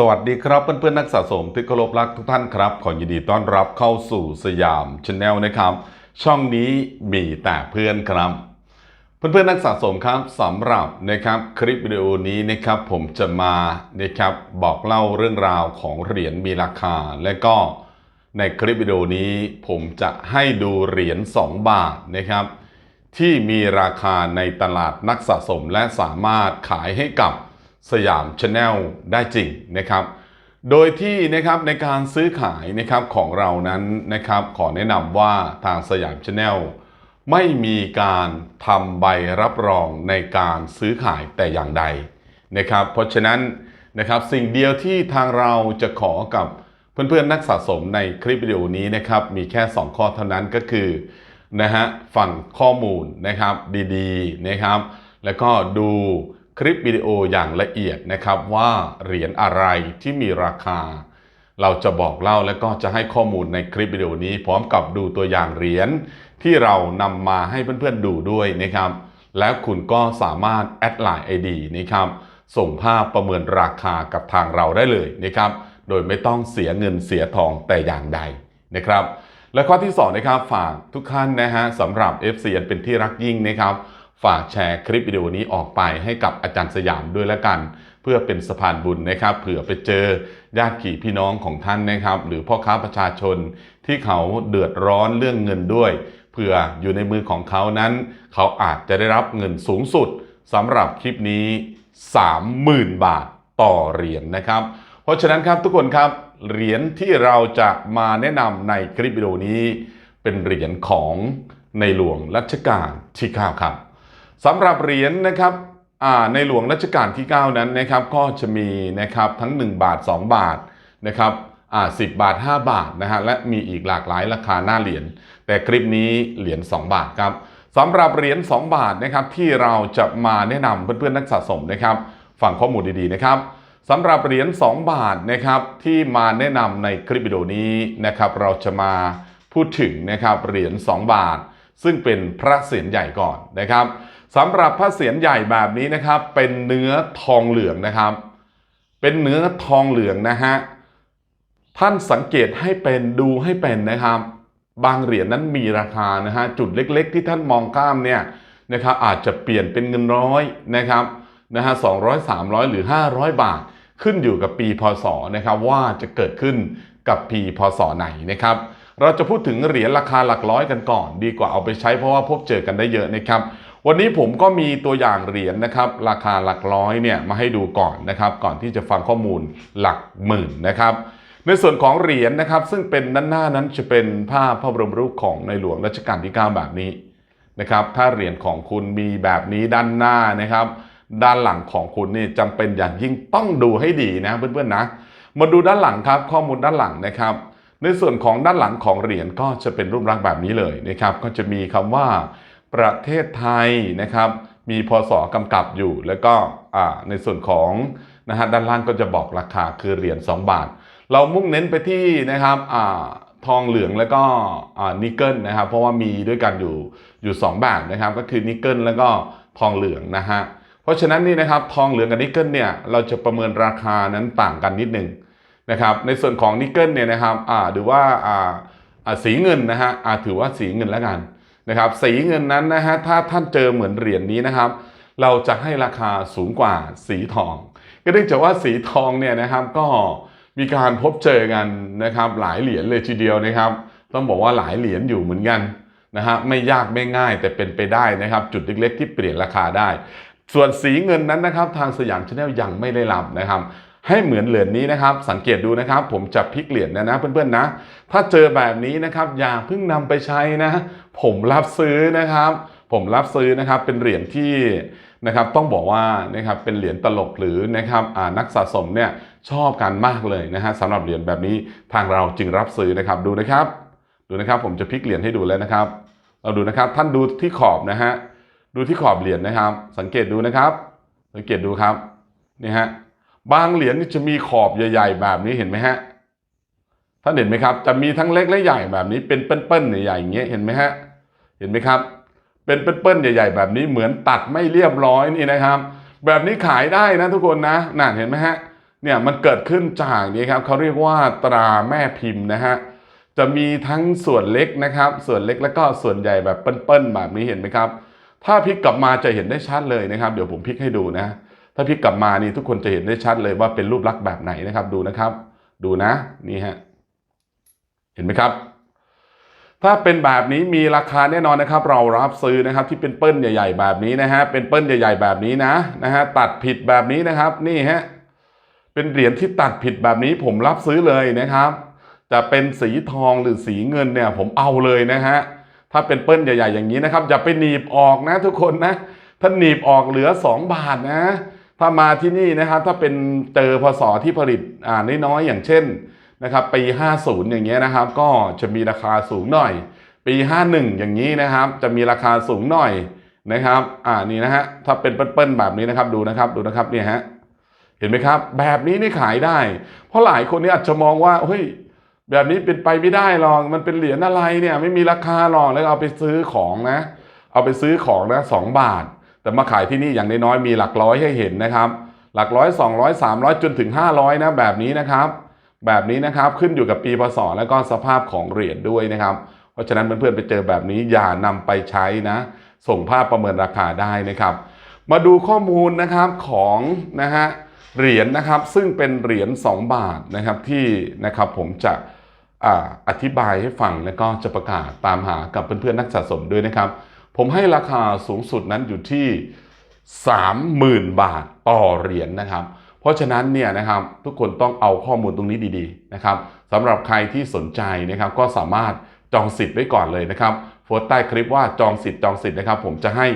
สวัสดีครับเพื่อนๆนักสะสมที่เคารพรักทุกท่านครับ ขอยินดีต้อนรับเข้าสู่สยามชาแนลนะครับ ช่องนี้มีแต่เพื่อนครับ เพื่อนๆนักสะสมครับสำหรับนะครับคลิปวิดีโอนี้นะครับผมจะมานะครับบอกเล่าเรื่องราวของเหรียญมีราคา และก็ในคลิปวิดีโอนี้ผมจะให้ดูเหรียญ2 บาทนะครับ ที่มีราคาในตลาดนักสะสมและสามารถขายให้กับ สยามชาแนลได้จริงนะครับ โดยที่นะครับในการซื้อขายนะครับของเรานั้นนะครับขอแนะนำว่าทางสยามชาแนลไม่มีการทำใบรับรองในการซื้อขายแต่อย่างใดนะครับ เพราะฉะนั้นนะครับสิ่งเดียวที่ทางเราจะขอกับเพื่อนๆนักสะสมในคลิปวิดีโอนี้นะครับมีแค่ 2 ข้อเท่านั้นก็คือนะฮะฟังข้อมูลนะครับดีๆนะครับ แล้วก็ดู คลิปวิดีโออย่างละเอียดนะครับว่าเหรียญอะไรที่มีราคา เราจะบอกเล่าและก็จะให้ข้อมูลในคลิปวิดีโอนี้ พร้อมกับดูตัวอย่างเหรียญที่เรานำมาให้เพื่อนๆดูด้วยนะครับ แล้วคุณก็สามารถแอดไลน์ ID นะครับส่งภาพประเมินราคากับทางเราได้เลยนะครับ โดยไม่ต้องเสียเงินเสียทองแต่อย่างใดนะครับ และข้อที่2นะครับฝากทุกท่านนะฮะสำหรับ FC อันเป็นที่รักยิ่งนะครับ ฝากแชร์คลิปวิดีโอนี้ออกไปให้กับอาจารย์สยามด้วยแล้วกัน เพื่อเป็นสะพานบุญนะครับเผื่อไปเจอญาติขี่พี่น้องของท่านนะครับ หรือพ่อค้าประชาชนที่เขาเดือดร้อนเรื่องเงินด้วยเผื่ออยู่ในมือของเขานั้น เขาอาจจะได้รับเงินสูงสุดสำหรับคลิปนี้ 30,000 บาทต่อเหรียญนะครับ เพราะฉะนั้นครับทุกคนครับเหรียญที่เราจะมาแนะนำในคลิปวิดีโอนี้ เป็นเหรียญของในหลวงรัชกาลที่9ครับ สำหรับเหรียญนะครับในหลวงรัชกาลที่ 9 นั้นนะครับก็จะมีนะครับทั้ง 1 บาท 2 บาทนะครับอ่า10บาท 5 บาทนะฮะและมีอีกหลากหลายราคาหน้าเหรียญแต่คลิปนี้เหรียญ2 บาทครับสำหรับเหรียญ2บาทนะครับที่เราจะมาแนะนำเพื่อนๆนักสะสมนะครับฟังข้อมูลดีๆนะครับสำหรับเหรียญ2บาทนะครับที่มาแนะนำในคลิปวิดีโอนี้นะครับเราจะมาพูดถึงนะครับเหรียญ2บาท ซึ่งเป็นพระเศียรใหญ่ก่อนนะครับ สำหรับพระเศียรใหญ่แบบนี้นะครับ เป็นเนื้อทองเหลืองนะครับ เป็นเนื้อทองเหลืองนะฮะท่านสังเกตให้เป็นดูให้เป็นนะครับ บางเหรียญนั้นมีราคานะฮะจุดเล็กๆ ที่ท่านมองข้ามเนี่ยนะครับอาจจะเปลี่ยนเป็นเงินร้อยนะครับนะฮะสองร้อยสามร้อยหรือ 500 บาท ขึ้นอยู่กับปีพศนะครับว่าจะเกิดขึ้นกับปีพศไหนนะครับเราจะพูดถึงเหรียญราคาหลักร้อยกันก่อน ดีกว่าเอาไปใช้เพราะว่าพบเจอกันได้เยอะนะครับ วันนี้ผมก็มีตัวอย่างเหรียญนะครับราคาหลักร้อยเนี่ยมาให้ดูก่อนนะครับก่อนที่จะฟังข้อมูลหลักหมื่นนะครับในส่วนของเหรียญนะครับซึ่งเป็นด้านหน้านั้นจะเป็นภาพพระบรมรูปของในหลวงรัชกาลที่ 9 แบบนี้นะครับถ้าเหรียญของคุณมีแบบนี้ด้านหน้านะครับด้านหลังของคุณนี่จำเป็นอย่างยิ่งต้องดูให้ดีนะเพื่อนๆนะ มาดูด้านหลังครับข้อมูลด้านหลังนะครับ ในส่วนของด้านหลังของเหรียญก็จะเป็นรูปลักษณ์แบบนี้เลยนะครับก็จะมีคำว่า ประเทศไทยนะครับมีพศกำกับอยู่ แล้วก็ในส่วนของนะฮะด้านล่างก็จะบอกราคาคือเหรียญ2 บาท เรามุ่งเน้นไปที่นะครับอทองเหลืองแล้วก็นิกเกิลนะครับเพราะว่ามีด้วยกันอยู่อยู่2แบบนะครับก็คือนิกเกิลแล้วก็ทองเหลืองนะฮะเพราะฉะนั้นนี่นะครับทองเหลืองกับนิกเกิลเนี่ยเราจะประเมินราคานั้นต่างกันนิดหนึ่งนะครับในส่วนของนิกเกิลเนี่ยนะครับหรือว่าสีเงินนะฮะถือว่าสีเงินแล้วกัน นะครับสีเงินนั้นนะฮะถ้าท่านเจอเหมือนเหรียญนี้นะครับ เราจะให้ราคาสูงกว่าสีทอง ก็เนื่องจากว่าสีทองเนี่ยนะครับก็มีการพบเจอกันนะครับหลายเหรียญเลยทีเดียวนะครับ ต้องบอกว่าหลายเหรียญอยู่เหมือนกันนะฮะไม่ยากไม่ง่ายแต่เป็นไปได้นะครับ จุดเล็กๆที่เปลี่ยนราคาได้ ส่วนสีเงินนั้นนะครับ ทางสยามชาแนลยังไม่ได้รับนะครับ ให้เหมือนเหรียญนี้นะครับ สังเกตดูนะครับ ผมจะพลิกเหรียญนะนะเพื่อนๆนะ ถ้าเจอแบบนี้นะครับอย่าเพิ่งนำไปใช้นะ ผมรับซื้อนะครับ ผมรับซื้อนะครับเป็นเหรียญที่นะครับต้องบอกว่านะครับเป็นเหรียญตลกหรือนะครับนักสะสมเนี่ยชอบกันมากเลยนะฮะสำหรับเหรียญแบบนี้ทางเราจึงรับซื้อนะครับดูนะครับ ดูนะครับผมจะพลิกเหรียญให้ดูแล้วนะครับเราดูนะครับท่านดูที่ขอบนะฮะดูที่ขอบเหรียญนะครับ สังเกตดูนะครับ สังเกตดูครับนี่ฮะ บางเหรียญนี่จะมีขอบใหญ่ ๆ แบบนี้เห็นไหมฮะท่านเห็นไหมครับ จะมีทั้งเล็กและใหญ่แบบนี้เป็นเปิ้ลๆใหญ่ๆอย่างเงี้ยเห็นไหมฮะเห็นไหมครับ เป็นเปิ้ลๆใหญ่ ๆ แบบนี้เหมือนตัดไม่เรียบร้อยนี่นะครับ แบบนี้ขายได้นะทุกคนนะนั่นเห็นไหมฮะเนี่ยมันเกิดขึ้นจากนี้ครับเขาเรียกว่าตราแม่พิมพ์นะฮะจะมีทั้งส่วนเล็กนะครับ ส่วนเล็กแล้วก็ส่วนใหญ่แบบเปิ้ลๆแบบนี้เห็นไหมครับ ถ้าพลิกกลับมาจะเห็นได้ชัดเลยนะครับ เดี๋ยวผมพลิกให้ดูนะ ถ้าพลิกกลับมานี่ทุกคนจะเห็นได้ชัดเลยว่าเป็นรูปลักษณ์แบบไหนนะครับ ดูนะครับ ดูนะนี่ฮะเห็นไหมครับ ถ้าเป็นแบบนี้มีราคาแน่นอนนะครับ เรารับซื้อนะครับที่เป็นเปิ้ลใหญ่ ๆ แบบนี้นะฮะเป็นเปิ้ลใหญ่ ๆ แบบนี้นะนะฮะตัดผิดแบบนี้นะครับ นี่ฮะเป็นเหรียญที่ตัดผิดแบบนี้ผมรับซื้อเลยนะครับ จะเป็นสีทองหรือสีเงินเนี่ย ผมเอาเลยนะฮะถ้าเป็นเปิ้ลใหญ่ ๆ อย่างนี้นะครับอย่าไปหนีบออกนะ ทุกคนนะถ้าหนีบออกเหลือ 2 บาทนะ ถ้ามาที่นี่นะครับถ้าเป็นเจอพศที่ผลิตอ่าน้อยๆอย่างเช่นนะครับปี 50 อย่างเงี้ยนะครับ ก็จะมีราคาสูงหน่อย ปี 51 อย่างนี้นะครับ จะมีราคาสูงหน่อยนะครับ อ่านี่นะฮะถ้าเป็นเปิ้ลๆแบบนี้นะครับดูนะครับดูนะครับเนี่ยฮะเห็นไหมครับ แบบนี้นี่ขายได้ เพราะหลายคนนี่อาจจะมองว่าเฮ้ยแบบนี้เป็นไปไม่ได้หรอกมันเป็นเหรียญอะไรเนี่ย ไม่มีราคาหรอกแล้วเอาไปซื้อของนะ เอาไปซื้อของนะสองบาท แต่มาขายที่นี่อย่างน้อยๆมีหลักร้อยให้เห็นนะครับ หลักร้อยสองร้อยสามร้อยจนถึงห้าร้อยนะแบบนี้นะครับ แบบนี้นะครับขึ้นอยู่กับปีพศแล้วก็สภาพของเหรียญด้วยนะครับ เพราะฉะนั้นเพื่อนๆไปเจอแบบนี้อย่านำไปใช้นะ ส่งภาพประเมินราคาได้นะครับ มาดูข้อมูลนะครับของนะฮะเหรียญนะครับซึ่งเป็นเหรียญ2 บาทนะครับที่นะครับผมจะออธิบายให้ฟังแล้วก็จะประกาศตามหากับเพื่อนๆนักสะสมด้วยนะครับ ผมให้ราคาสูงสุดนั้นอยู่ที่ 30,000 บาทต่อเหรียญนะครับ เพราะฉะนั้นเนี่ยนะครับทุกคนต้องเอาข้อมูลตรงนี้ดีๆนะครับสำหรับใครที่สนใจนะครับก็สามารถจองสิทธิ์ไว้ก่อนเลยนะครับโพสต์ใต้คลิปว่าจองสิทธิ์จองสิทธิ์นะครับ ผมจะให้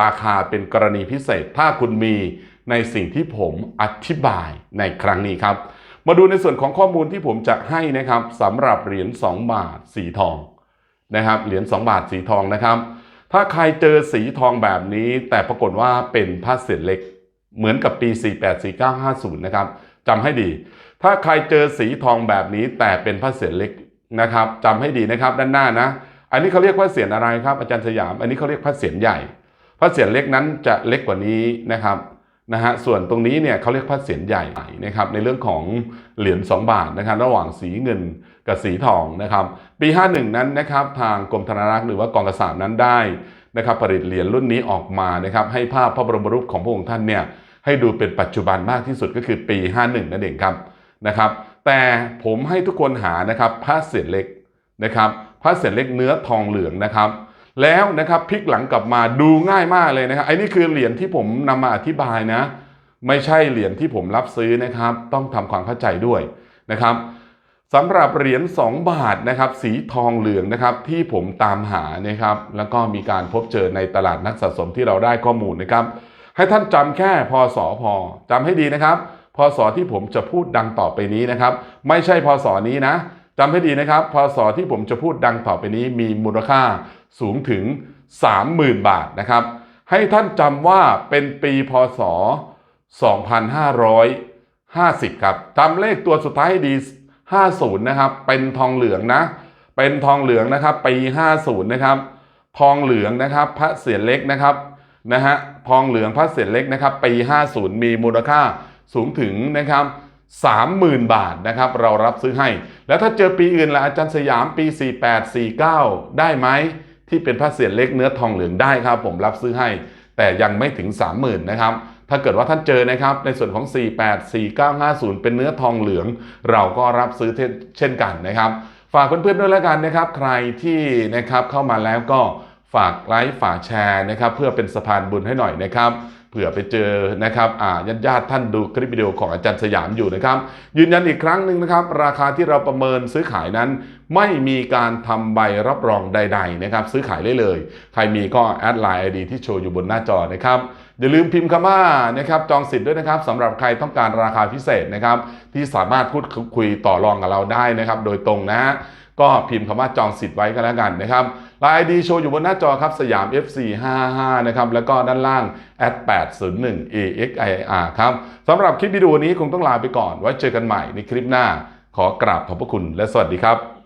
ราคาเป็นกรณีพิเศษ ถ้าคุณมีในสิ่งที่ผมอธิบายในครั้งนี้ครับ มาดูในส่วนของข้อมูลที่ผมจะให้นะครับสำหรับเหรียญ2บาทสีทองนะครับเหรียญ2บาทสีทองนะครับ ถ้าใครเจอสีทองแบบนี้ แต่ปรากฏว่าเป็นผ้าเศษเล็ก เหมือนกับปี 484950 นะครับจำให้ดี ถ้าใครเจอสีทองแบบนี้ แต่เป็นผ้าเศษเล็กนะครับจำให้ดีนะครับด้านหน้านะ อันนี้เขาเรียกผ้าเสียนอะไรครับอาจารย์สยาม อันนี้เขาเรียกผ้าเสียนใหญ่ผ้าเสียนเล็กนั้นจะเล็กกว่านี้นะครับ นะฮะส่วนตรงนี้เนี่ยเขาเรียกผ้าเสียนใหญ่นะครับในเรื่องของเหรียญ2บาทนะครับระหว่างสีเงินกับสีทองนะครับปี 51 นั้นนะครับทางกรมธนารักษ์หรือว่ากองกษาปนั้นได้นะครับผลิตเหรียญรุ่นนี้ออกมานะครับให้ภาพพระบรมรูปของพระองค์ท่านเนี่ยให้ดูเป็นปัจจุบันมากที่สุดก็คือปี 51 นั่นเองครับนะครับแต่ผมให้ทุกคนหานะครับผ้าเสียนเล็กนะครับผ้าเสียนเล็กเนื้อทองเหลืองนะครับ แล้วนะครับพลิกหลังกลับมาดูง่ายมากเลยนะครับไอ้นี่คือเหรียญที่ผมนำมาอธิบายนะ ไม่ใช่เหรียญที่ผมรับซื้อนะครับ ต้องทำความเข้าใจด้วยนะครับสำหรับเหรียญ2บาทนะครับสีทองเหลืองนะครับที่ผมตามหานะครับแล้วก็มีการพบเจอในตลาดนักสะสมที่เราได้ข้อมูลนะครับ ให้ท่านจำแค่พศพอจำให้ดีนะครับพศที่ผมจะพูดดังต่อไปนี้นะครับ ไม่ใช่พศนี้นะจำให้ดีนะครับ พศที่ผมจะพูดดังต่อไปนี้มีมูลค่า สูงถึง 30,000 บาทนะครับ ให้ท่านจำว่าเป็นปีพศ 2550 ครับจำเลขตัวสุดท้ายให้ดี 50 นะครับ เป็นทองเหลืองนะ เป็นทองเหลืองนะครับ ปี 50 นะครับ ทองเหลืองนะครับ พระเศียรเล็กนะครับ นะฮะ ทองเหลืองพระเศียรเล็กนะครับ ปี 50 มีมูลค่าสูงถึงนะครับ30,000 บาทนะครับ เรารับซื้อให้ แล้วถ้าเจอปีอื่นละอาจารย์สยามปี 48 49 ได้ไหม ที่เป็นพระเศียรเล็กเนื้อทองเหลืองได้ครับ ผมรับซื้อให้ แต่ยังไม่ถึง 30,000นะครับถ้าเกิดว่าท่านเจอนะครับ ในส่วนของ 48 4950 เป็นเนื้อทองเหลือง เราก็รับซื้อเช่นกันนะครับ ฝากเพื่อนๆด้วยแล้วกันนะครับ ใครที่นะครับเข้ามาแล้วก็ฝากไลค์ฝากแชร์นะครับ เพื่อเป็นสะพานบุญให้หน่อยนะครับ เผื่อไปเจอนะครับอ่าญาติญาติท่านดูคลิปวิดีโอของอาจารย์สยามอยู่นะครับ ยืนยันอีกครั้งหนึ่งนะครับ ราคาที่เราประเมินซื้อขายนั้น ไม่มีการทำใบรับรองใด ๆ นะครับ ซื้อขายได้เลย ใครมีก็แอดไลน์ไอดีที่โชว์อยู่บนหน้าจอนะครับอย่าลืมพิมพ์คำว่านะครับจองสิทธิ์ด้วยนะครับสำหรับใครต้องการราคาพิเศษนะครับ ที่สามารถพูดคุยต่อรองกับเราได้นะครับ โดยตรงนะฮะ ก็พิมพ์คำว่าจองสิทธิ์ไว้ก็แล้วกันนะครับลายดีโชว์อยู่บนหน้าจอครับสยาม FC55 นะครับแล้วก็ด้านล่าง at 801 AXIR ครับสำหรับคลิปวิดีโอนี้คงต้องลาไปก่อน ไว้เจอกันใหม่ในคลิปหน้า ขอกราบขอบพระคุณและสวัสดีครับ